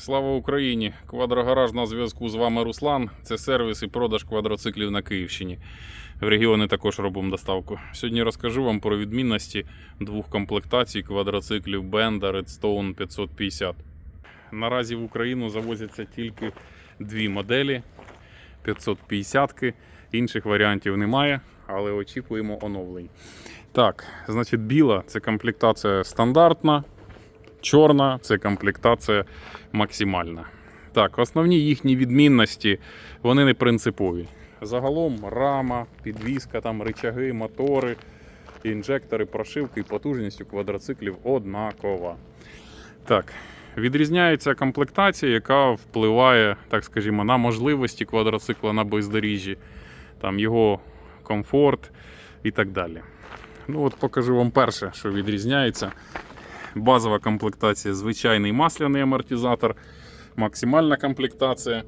Слава Україні! Квадрогараж на зв'язку з вами Руслан. Це сервіс і продаж квадроциклів на Київщині. В регіони також робимо доставку. Сьогодні розкажу вам про відмінності двох комплектацій квадроциклів Benda Redstone 550. Наразі в Україну завозяться тільки дві моделі 550-ки. Інших варіантів немає, але очікуємо оновлень. Так, значить, біла це комплектація стандартна. Чорна це комплектація максимальна. Так, основні їхні відмінності, вони не принципові. Загалом рама, підвізка, там, рычаги, мотори, інжектори, прошивки і потужність у квадроциклів однакова. Так, відрізняється комплектація, яка впливає, так скажімо, на можливості квадроцикла на бездоріжжі, там його комфорт і так далі. Ну от покажу вам перше, що відрізняється. Базова комплектація, звичайний масляний амортизатор, максимальна комплектація.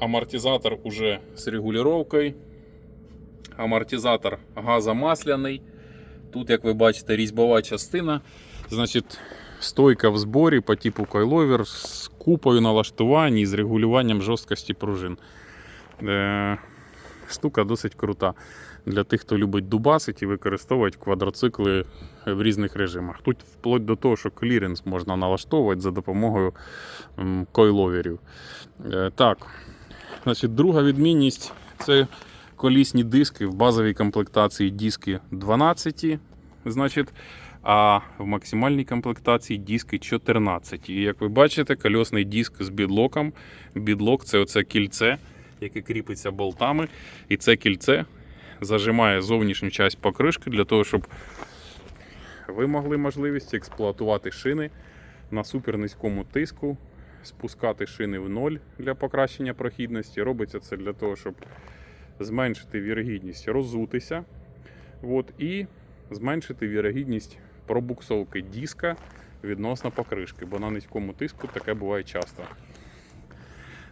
Амортизатор уже з регулювання. Амортизатор газомасляний. Тут, як ви бачите, різьбова частина. Значить, стойка в зборі по типу койловер з купою налаштувань і з регулюванням жорсткості пружин. Е, штука досить крута для тих, хто любить дубасити і використовувати квадроцикли в різних режимах. Тут вплоть до того, що кліренс можна налаштовувати за допомогою койловерів. Е, Так, значить, друга відмінність це колісні диски в базовій комплектації диски 12, значить, а в максимальній комплектації диски 14. І як ви бачите, кольосний диск з бідлоком. Бідлок це оце кільце, яке кріпиться болтами. І це кільце зажимає зовнішню часть покришки для того, щоб ви могли можливість експлуатувати шини на супернизькому тиску, спускати шини в ноль для покращення прохідності. Робиться це для того, щоб зменшити вірогідність роззутися. От, і зменшити вірогідність пробуксовки диска відносно покришки, бо на низькому тиску таке буває часто.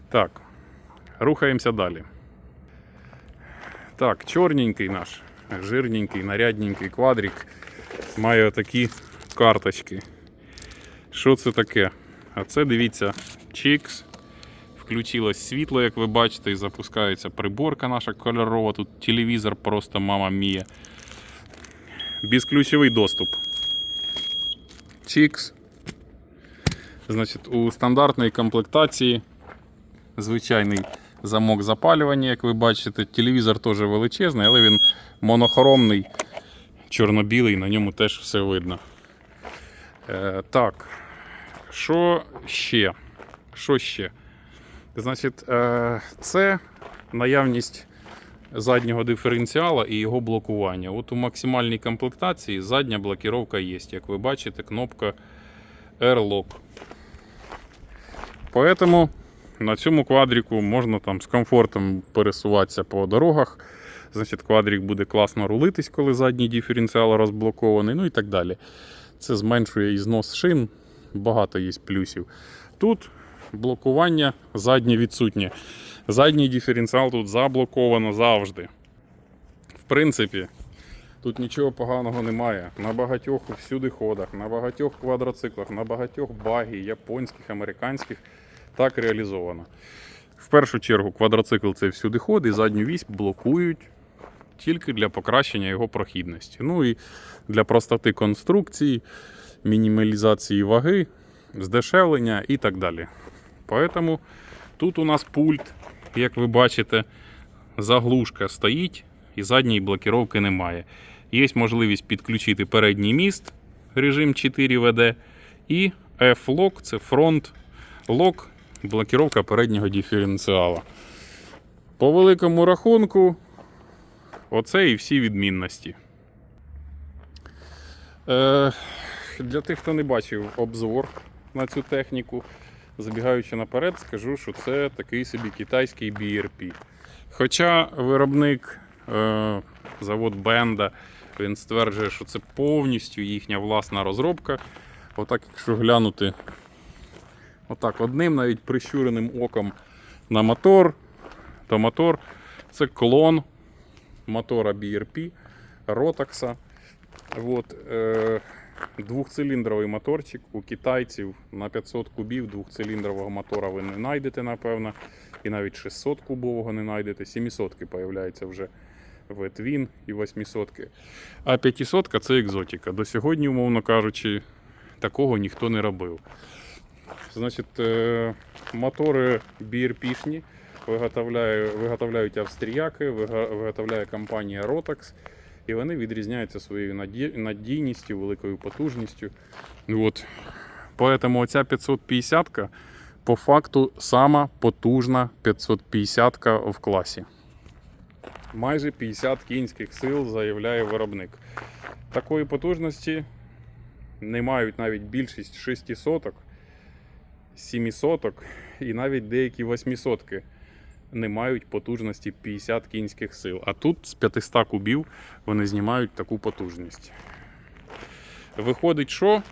Так, рухаємося далі. Так, чорненький наш, жирненький, нарядненький квадрик має такі карточки. Що це таке? А це дивіться, чікс. Включилось світло, як ви бачите, і запускається приборка наша кольорова. Тут телевізор просто мама мія. Безключовий доступ. Чікс. Значить, у стандартної комплектації звичайний замок запалювання, як ви бачите. Телевізор теж величезний, але він монохромний, чорно-білий, на ньому теж все видно. Е, так, що ще? Що ще? Значить, е, це наявність заднього диференціала і його блокування. От у максимальній комплектації задня блокіровка є. Як ви бачите, кнопка R-Lock. Поэтому на цьому квадріку можна там з комфортом пересуватися по дорогах. Значить, квадрик буде класно рулитись, коли задній диференціал розблокований, ну і так далі. Це зменшує і знос шин, багато є плюсів. Тут блокування заднє відсутнє. Задній диференціал тут заблоковано завжди. В принципі, тут нічого поганого немає. На багатьох всюди ходах, на багатьох квадроциклах, на багатьох багі, японських, американських так реалізовано. В першу чергу квадроцикл це всюди ход і задню вісь блокують тільки для покращення його прохідності. Ну і для простоти конструкції, мінімалізації ваги, здешевлення і так далі. Поэтому тут у нас пульт, як ви бачите, заглушка стоїть і задньої блокіровки немає. Є можливість підключити передній міст, режим 4 ВД, і F-Lock це фронт лок, блокіровка переднього диференціала. По великому рахунку, оце і всі відмінності. Е, для тих, хто не бачив обзор на цю техніку, забігаючи наперед, скажу, що це такий собі китайський BRP. Хоча виробник е, завод Бенда він стверджує, що це повністю їхня власна розробка. Отак, якщо глянути отак одним навіть прищуреним оком на мотор, то мотор це клон мотора BRP Rotax. От, е, двохциліндровий моторчик у китайців на 500 кубів двохциліндрового мотора ви не знайдете, напевно. І навіть 600 кубового не знайдете. 700-ки появляється вже в Твін і 800-ки. А 500 це екзотика. До сьогодні, умовно кажучи, такого ніхто не робив. Значить, е, мотори BRP-шні виготовляють австріяки, виготовляє компанія Rotax. І вони відрізняються своєю надійністю, великою потужністю. От. Поэтому оця 550 по факту сама потужна 550 в класі. Майже 50 кінських сил заявляє виробник. Такої потужності не мають навіть більшість 600, 700 і навіть деякі 800 не мають потужності 50 кінських сил. А тут з 500 кубів вони знімають таку потужність. Виходить, що?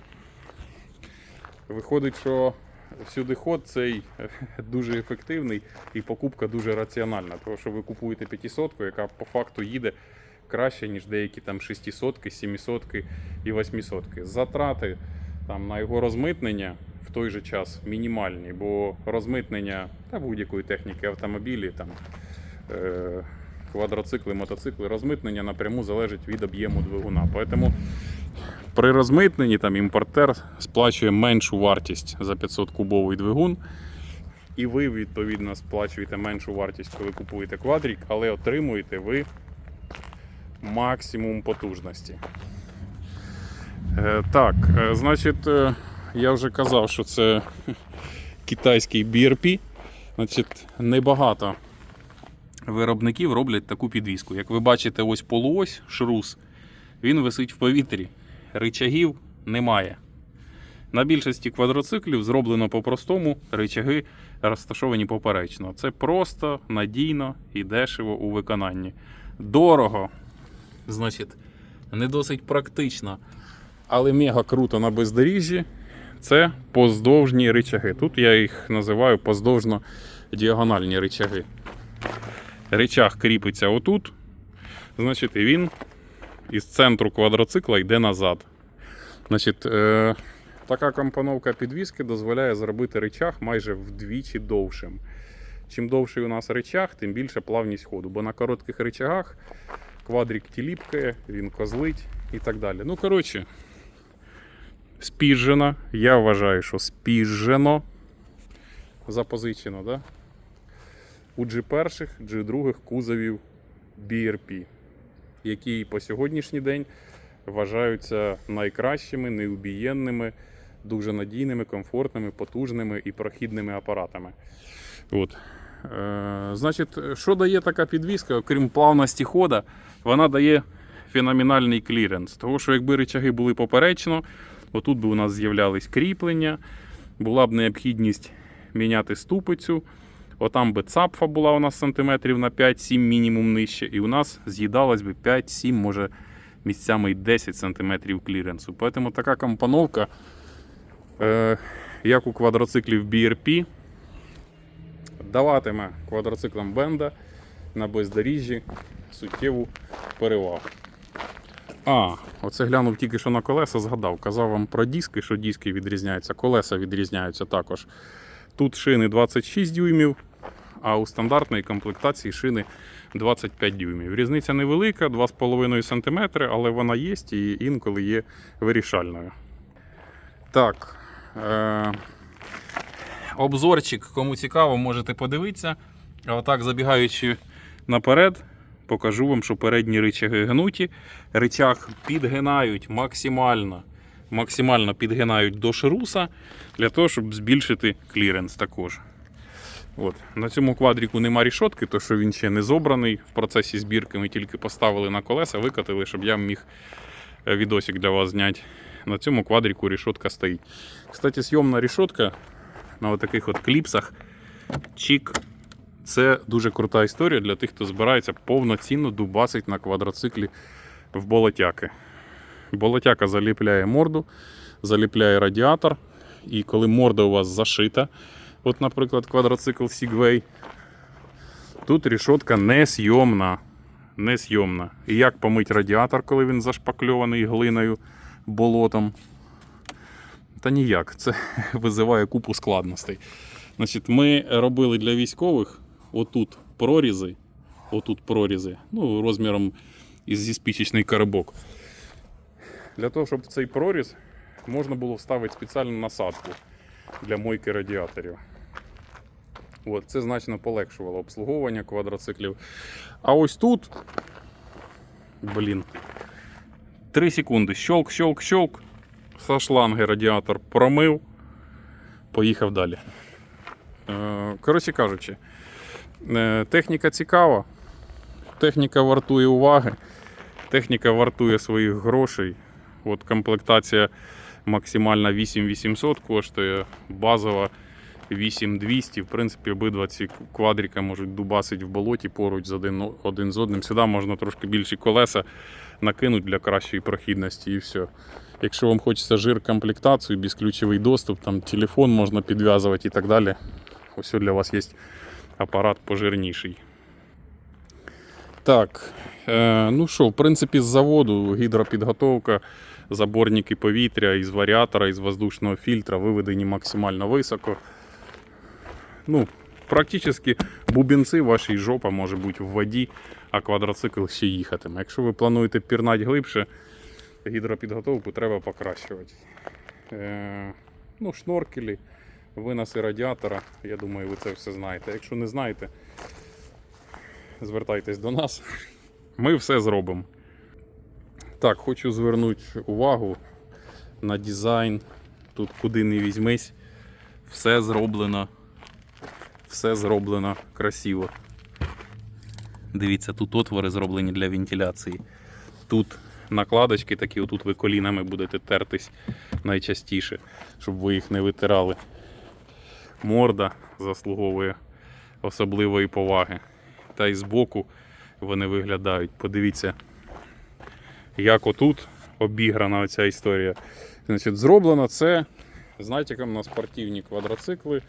Виходить, що всюди ход цей дуже ефективний і покупка дуже раціональна. Тому що ви купуєте 500, яка по факту їде краще, ніж деякі там 600, 700 і 800. Затрати там, на його розмитнення в той же час мінімальні, бо розмитнення та будь-якої техніки автомобілі, там, е, квадроцикли, мотоцикли, розмитнення напряму залежить від об'єму двигуна. Поэтому при розмитненні там імпортер сплачує меншу вартість за 500 кубовий двигун. І ви, відповідно, сплачуєте меншу вартість, коли купуєте квадрік, але отримуєте ви максимум потужності. Е, так, е, значить, е, я вже казав, що це китайський BRP. Значить, небагато виробників роблять таку підвіску. Як ви бачите, ось полуось шрус, він висить в повітрі. Ричагів немає. На більшості квадроциклів зроблено по-простому, ричаги розташовані поперечно. Це просто, надійно і дешево у виконанні. Дорого, значить, не досить практично, але мега круто на бездоріжжі. Це поздовжні ричаги. Тут я їх називаю поздовжно-діагональні ричаги. Ричаг кріпиться отут, значить, і він із центру квадроцикла йде назад. Значить, е, така компоновка підвіски дозволяє зробити ричаг майже вдвічі довшим. Чим довший у нас ричаг, тим більше плавність ходу. Бо на коротких ричагах квадрик тіліпкає, він козлить і так далі. Ну, коротше, спіжжено. Я вважаю, що спіжжено. Запозичено, да? У G1, G2 кузовів BRP які по сьогоднішній день вважаються найкращими, неубієнними, дуже надійними, комфортними, потужними і прохідними апаратами. От. Е, значить, що дає така підвіска, окрім плавності хода, вона дає феноменальний кліренс. Тому що якби речаги були поперечно, отут би у нас з'являлись кріплення, була б необхідність міняти ступицю. Отам би цапфа була у нас сантиметрів на 5-7 мінімум нижче, і у нас з'їдалось би 5-7, може місцями й 10 сантиметрів кліренсу. Тому така компоновка, е, як у квадроциклів BRP, даватиме квадроциклам бенда на бездоріжжі суттєву перевагу. А, оце глянув тільки що на колеса, згадав. Казав вам про диски, що диски відрізняються, колеса відрізняються також. Тут шини 26 дюймів, а у стандартної комплектації шини 25 дюймів. Різниця невелика, 2,5 см, але вона є і інколи є вирішальною. Так. Е- обзорчик, кому цікаво, можете подивитися. А отак, забігаючи наперед, покажу вам, що передні ричаги гнуті. Ричаг підгинають максимально максимально підгинають до шруса для того, щоб збільшити кліренс також. От. На цьому квадріку нема рішотки, тому що він ще не зобраний. В процесі збірки ми тільки поставили на колеса, викатили, щоб я міг е, відосик для вас зняти. На цьому квадріку рішотка стоїть. Кстати, зйомна рішотка на таких от кліпсах. Чік. Це дуже крута історія для тих, хто збирається повноцінно дубасить на квадроциклі в болотяки. Болотяка заліпляє морду, заліпляє радіатор. І коли морда у вас зашита, от, наприклад, квадроцикл Segway, тут рішотка несйомна. Несйомна. І як помить радіатор, коли він зашпакльований глиною, болотом. Та ніяк, це визиває купу складностей. Значить, ми робили для військових отут прорізи, отут прорізи, ну, розміром зі спічечний коробок. Для того, щоб цей проріз можна було вставити спеціальну насадку для мойки радіаторів. От, це значно полегшувало обслуговування квадроциклів. А ось тут, блін, 3 секунди. Щолк, щолк, щолк. Со шланги радіатор промив, поїхав далі. Е, Коротше кажучи, техніка цікава, техніка вартує уваги, техніка вартує своїх грошей. От комплектація максимальна 8800 коштує, базова 8200. В принципі, обидва ці квадрика можуть дубасити в болоті поруч з один, один з одним. Сюди можна трошки більші колеса накинути для кращої прохідності і все. Якщо вам хочеться жир комплектацію, безключовий доступ, там телефон можна підв'язувати і так далі. Ось для вас є апарат пожирніший. Так, е, ну що, в принципі, з заводу гідропідготовка, заборники повітря із варіатора, із воздушного фільтра виведені максимально високо. Ну, практично бубенці вашій жопа може бути в воді, а квадроцикл ще їхатиме. Якщо ви плануєте пірнати глибше, гідропідготовку треба покращувати. Е, ну, шноркелі, виноси радіатора, я думаю, ви це все знаєте. Якщо не знаєте, звертайтесь до нас. Ми все зробимо. Так, хочу звернути увагу на дизайн. Тут куди не візьмись, все зроблено. Все зроблено красиво. Дивіться, тут отвори зроблені для вентиляції. Тут накладочки такі, отут ви колінами будете тертись найчастіше, щоб ви їх не витирали. Морда заслуговує особливої поваги. Та й збоку вони виглядають. Подивіться, як отут обіграна оця історія. Значить, зроблено це з натяком на спортивні квадроцикли,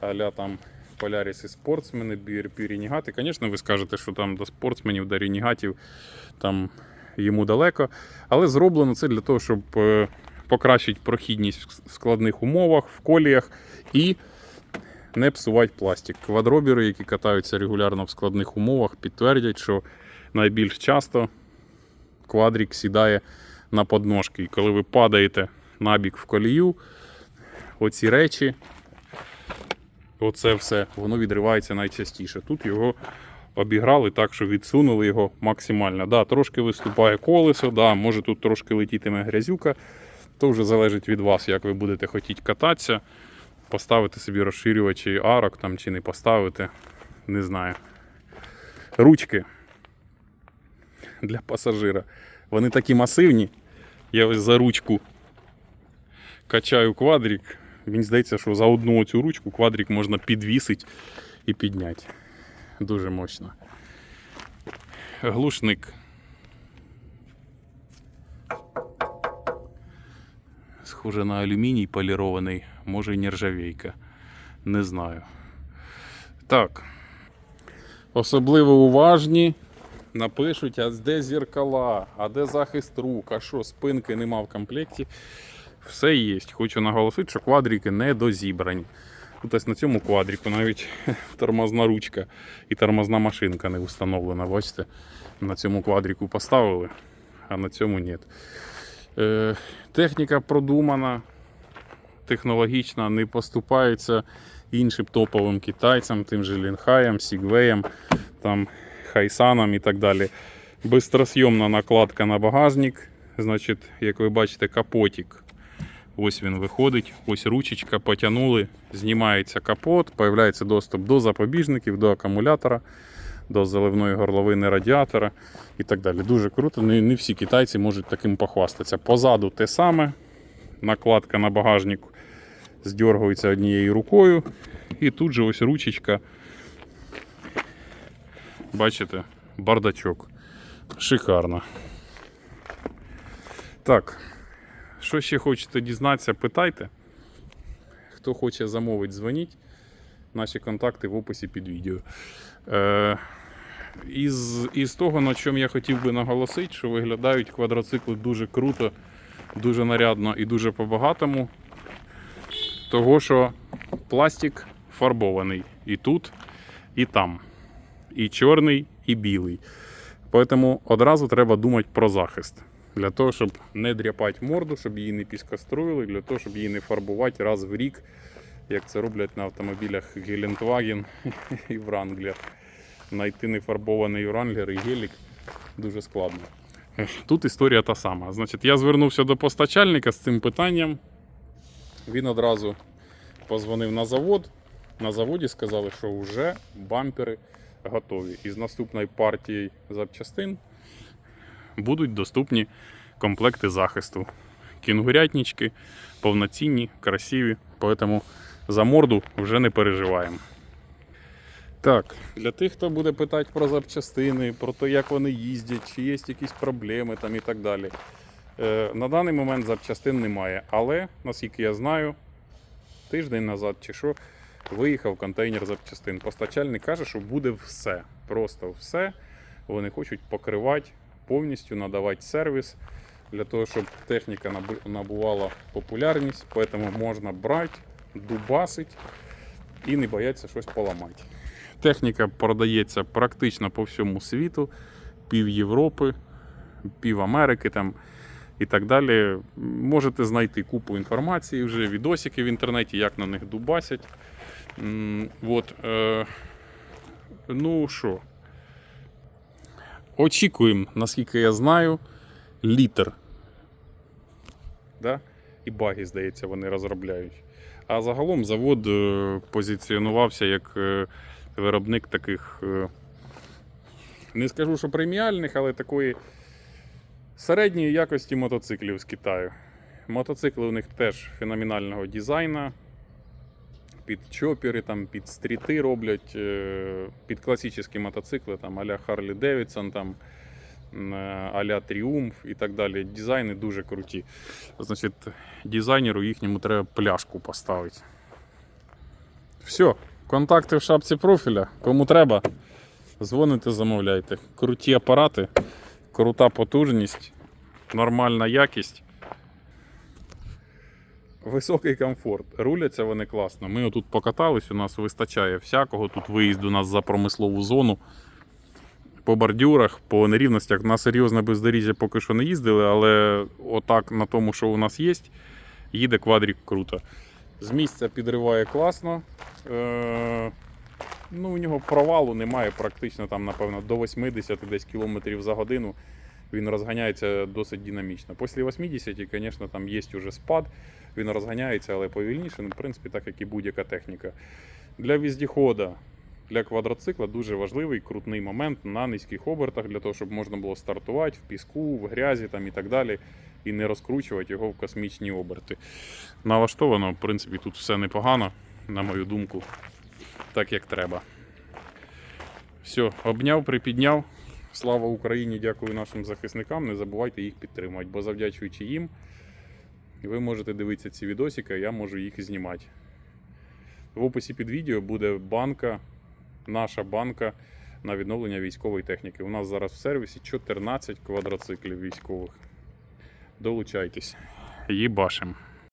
аля там Polaris спортсмени, BRP ренігати. Звісно, ви скажете, що там до спортсменів, до ренігатів там йому далеко. Але зроблено це для того, щоб покращити прохідність в складних умовах, в коліях і не псувати пластик. Квадробіри, які катаються регулярно в складних умовах, підтвердять, що найбільш часто квадрик сідає на подножки. І коли ви падаєте набік в колію, оці речі, оце все, воно відривається найчастіше. Тут його обіграли так, що відсунули його максимально. Да, трошки виступає колесо, да, може тут трошки летітиме грязюка. То вже залежить від вас, як ви будете хотіти кататися. Поставити собі розширювачі арок там, чи не поставити, не знаю. Ручки для пасажира. Вони такі масивні. Я ось за ручку качаю квадрик. Мені здається, що за одну цю ручку квадрик можна підвісити і підняти. Дуже мощно. Глушник. Схоже на алюміній полірований, може і нержавійка. Не знаю. Так. Особливо уважні. Напишуть, а де зеркала, а де захист рук, а що, спинки нема в комплекті. Все є. Хочу наголосити, що квадрики не дозібрані. Тут ось на цьому квадріку навіть тормозна ручка і тормозна машинка не встановлена. Бачите, на цьому квадріку поставили, а на цьому ні. Е, техніка продумана, технологічна, не поступається іншим топовим китайцям, тим же Лінхаєм, Сігвеєм, там, Хайсанам і так далі. Бистросйомна накладка на багажник. Значить, як ви бачите, капотик. Ось він виходить, ось ручечка, потягнули, знімається капот, появляється доступ до запобіжників, до акумулятора, до заливної горловини радіатора і так далі. Дуже круто. Не, не всі китайці можуть таким похвастатися. Позаду те саме. Накладка на багажник здергується однією рукою. І тут же ось ручечка. Бачите, бардачок. Шикарно. Так. Що ще хочете дізнатися, питайте. Хто хоче замовити, дзвоніть. Наші контакти в описі під відео. Е, із, із того, на чому я хотів би наголосити, що виглядають квадроцикли дуже круто дуже нарядно і дуже по-багатому. Того, що пластик фарбований і тут, і там. І чорний, і білий. Тому одразу треба думати про захист. Для того, щоб не дряпати морду, щоб її не піскоструїли, для того, щоб її не фарбувати раз в рік, як це роблять на автомобілях Гелендваген і Wrangler. Найти нефарбований Wrangler і гелік дуже складно. Тут історія та сама. Значить, я звернувся до постачальника з цим питанням. Він одразу позвонив на завод. На заводі сказали, що вже бампери готові. І з наступної партії запчастин будуть доступні комплекти захисту. Кінгурятнички повноцінні, красиві, тому за морду вже не переживаємо. Так, для тих, хто буде питати про запчастини, про те, як вони їздять, чи є якісь проблеми там і так далі. Е, на даний момент запчастин немає, але, наскільки я знаю, тиждень назад чи що, виїхав контейнер запчастин. Постачальник каже, що буде все. Просто все. Вони хочуть покривати повністю, надавати сервіс для того, щоб техніка набувала популярність, тому можна брати, дубасить і не бояться щось поламати. Техніка продається практично по всьому світу, пів Європи, пів Америки там і так далі. Можете знайти купу інформації вже, відосики в інтернеті, як на них дубасять. От, е, ну що, очікуємо, наскільки я знаю, літр. Да? І баги, здається, вони розробляють. А загалом завод е, позиціонувався як е, виробник таких, е, не скажу, що преміальних, але такої середньої якості мотоциклів з Китаю. Мотоцикли у них теж феноменального дизайну. Під чопери, там, під стріти роблять, е, під класичні мотоцикли, там, а-ля Harley Davidson, там, е, а-ля Triumph і так далі. Дизайни дуже круті. Значить, дизайнеру їхньому треба пляшку поставити. Все, контакти в шапці профіля. Кому треба, дзвоните, замовляйте. Круті апарати, крута потужність, нормальна якість. Високий комфорт. Руляться вони класно. Ми отут покатались, у нас вистачає всякого. Тут виїзд у нас за промислову зону. По бордюрах, по нерівностях. На серйозне бездоріжжя поки що не їздили, але отак на тому, що у нас є, їде квадрік круто. З місця підриває класно. Е- ну, у нього провалу немає практично там, напевно, до 80 десь кілометрів за годину. Він розганяється досить динамічно. Після 80, звісно, там є вже спад, він розганяється, але повільніше, ну, в принципі, так як і будь-яка техніка. Для віздіхода, для квадроцикла дуже важливий крутний момент на низьких обертах, для того, щоб можна було стартувати в піску, в грязі там, і так далі, і не розкручувати його в космічні оберти. Налаштовано, в принципі, тут все непогано, на мою думку, так як треба. Все, обняв, припідняв. Слава Україні! Дякую нашим захисникам. Не забувайте їх підтримувати, бо завдячуючи їм, ви можете дивитися ці відосики, а я можу їх знімати. В описі під відео буде банка, наша банка на відновлення військової техніки. У нас зараз в сервісі 14 квадроциклів військових. Долучайтесь. Їбашим.